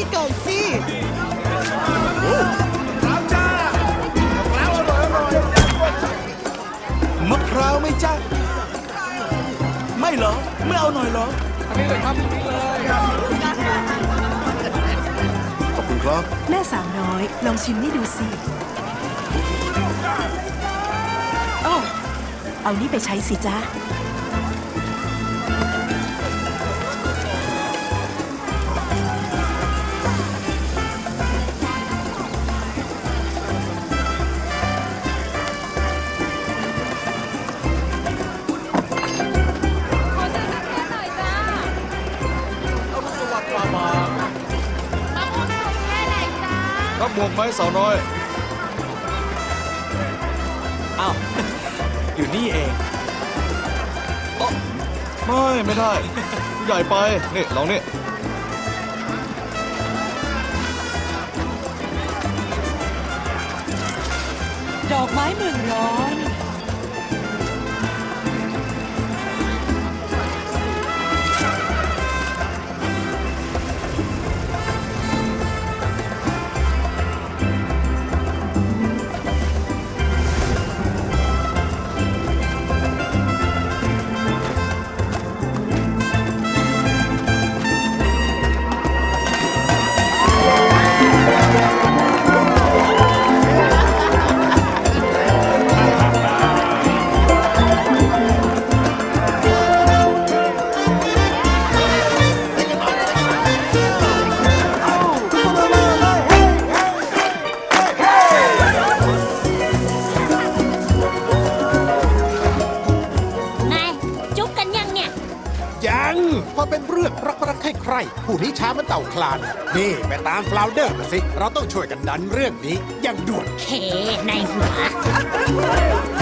มาลองดูนี่ก่อนสิมะพร้าวไหม่จ้าไม่เหรอ ไม่เอาหน่อยเหรอขอบคุณครับแม่สาวน้อย ลองชิมนี่ดูสิโอ้เอานี่ไปใช้สิจ้า รับหมวกไหมสาวน้อย อ้าว อยู่นี่เองไม่ไม่ได้ ใหญ่ไป นี่ลองนี่ดอกไม้เมืองร้อนน จุ๊บกันยังเนี่ย ยังพอเป็นเรื่องรักรักใครใครๆผู้นี้ช้ามันเต่าคลาน นี่ไปตามฟลาวเดอร์มาสิ เราต้องช่วยกันดันเรื่องนี้อย่างด่วนเคในหัว